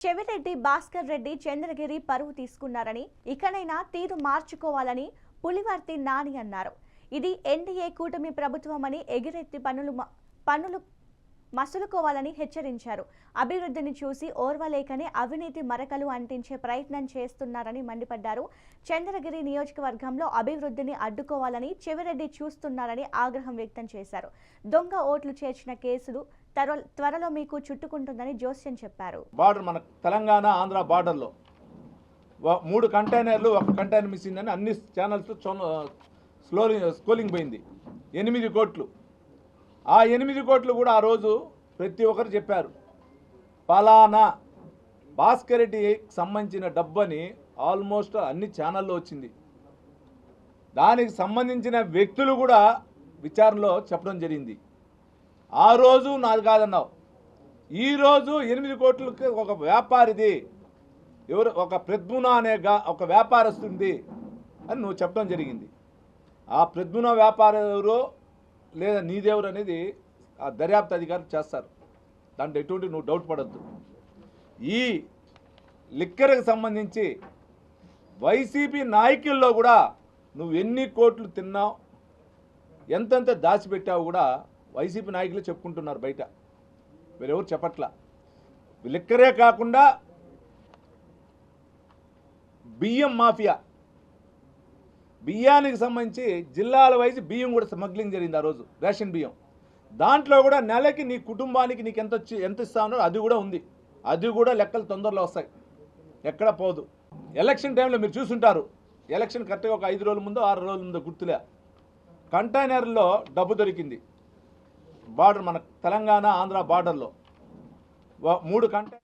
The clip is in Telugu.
చెవిరెడ్డి భాస్కర్ రెడ్డి చంద్రగిరి పరువు తీసుకున్నారని ఇకనైనా తీరు మార్చుకోవాలని పులివర్తి నాని అన్నారు. ఇది ఎన్డీఏ కూటమి ప్రభుత్వమని ఎగిరెత్తి పనులు పనులు మసులుకోవాలని హెచ్చరించారు. అభివృద్ధిని చూసి ఓర్వలేకనే అవినీతి మరకలు అంటించే ప్రయత్నం చేస్తున్నారని మండిపడ్డారు. చంద్రగిరి నియోజకవర్గంలో అభివృద్ధిని అడ్డుకోవాలని చెవిరెడ్డి చూస్తున్నారని ఆగ్రహం వ్యక్తం చేశారు. దొంగ ఓట్లు చేర్చిన కేసులు త్వర- త్వరలో మీకు చుట్టుకుంటుందని జోస్యం చెప్పారు. బార్డర్ మన తెలంగాణ ఆంధ్ర బార్డర్లో. మూడు కంటైనర్లు ఒక కంటైనర్ మిస్ అయిందని అన్ని ఛానల్స్ స్లోలింగ్ స్కోలింగ్ పోయింది. ఎనిమిది కోట్లు. ఆ ఎనిమిది కోట్లు కూడా ఆ రోజు ప్రతి ఒక్కరు చెప్పారు. పలానా భాస్కర్ రెడ్డికి సంబంధించిన డబ్బని ఆల్మోస్ట్ అన్ని ఛానల్లో వచ్చింది. దానికి సంబంధించిన వ్యక్తులు కూడా విచారణలో చెప్పడం జరిగింది. ఆ రోజు నాది కాదన్నావు. ఈరోజు ఎనిమిది కోట్లకి ఒక వ్యాపారిది ఎవరు? ఒక ప్రద్మున అనే గా ఒక వ్యాపారస్తుంది అని నువ్వు చెప్పడం జరిగింది. ఆ ప్రద్మున వ్యాపారం ఎవరో లేదా నీదెవరు అనేది ఆ దర్యాప్తు అధికారులు చేస్తారు. దాంట్లో ఎటువంటి నువ్వు డౌట్ పడద్దు. ఈ లిక్కర్కి సంబంధించి వైసీపీ నాయకుల్లో కూడా నువ్వు ఎన్ని కోట్లు తిన్నావు ఎంతెంత దాచిపెట్టావు కూడా వైసీపీ నాయకులు చెప్పుకుంటున్నారు బయట. వీరెవరు చెప్పట్లా? లిక్కరే కాకుండా బియ్యం మాఫియా. బియ్యానికి సంబంధించి జిల్లాల వైజ్ బియ్యం కూడా స్మగ్లింగ్ జరిగింది ఆ రోజు రేషన్ బియ్యం. దాంట్లో కూడా నెలకి నీ కుటుంబానికి నీకు ఎంత వచ్చి ఎంత ఇస్తానో అది కూడా ఉంది. అది కూడా లెక్కలు తొందరలో వస్తాయి. ఎక్కడ పోదు. ఎలక్షన్ టైంలో మీరు చూసుంటారు. ఎలక్షన్ కరెక్ట్గా ఒక ఐదు రోజుల ముందు ఆరు రోజుల ముందు గుర్తులే. కంటైనర్లో డబ్బు దొరికింది. బార్డర్ మన తెలంగాణ ఆంధ్ర బార్డర్లో. మూడు కంటైనర్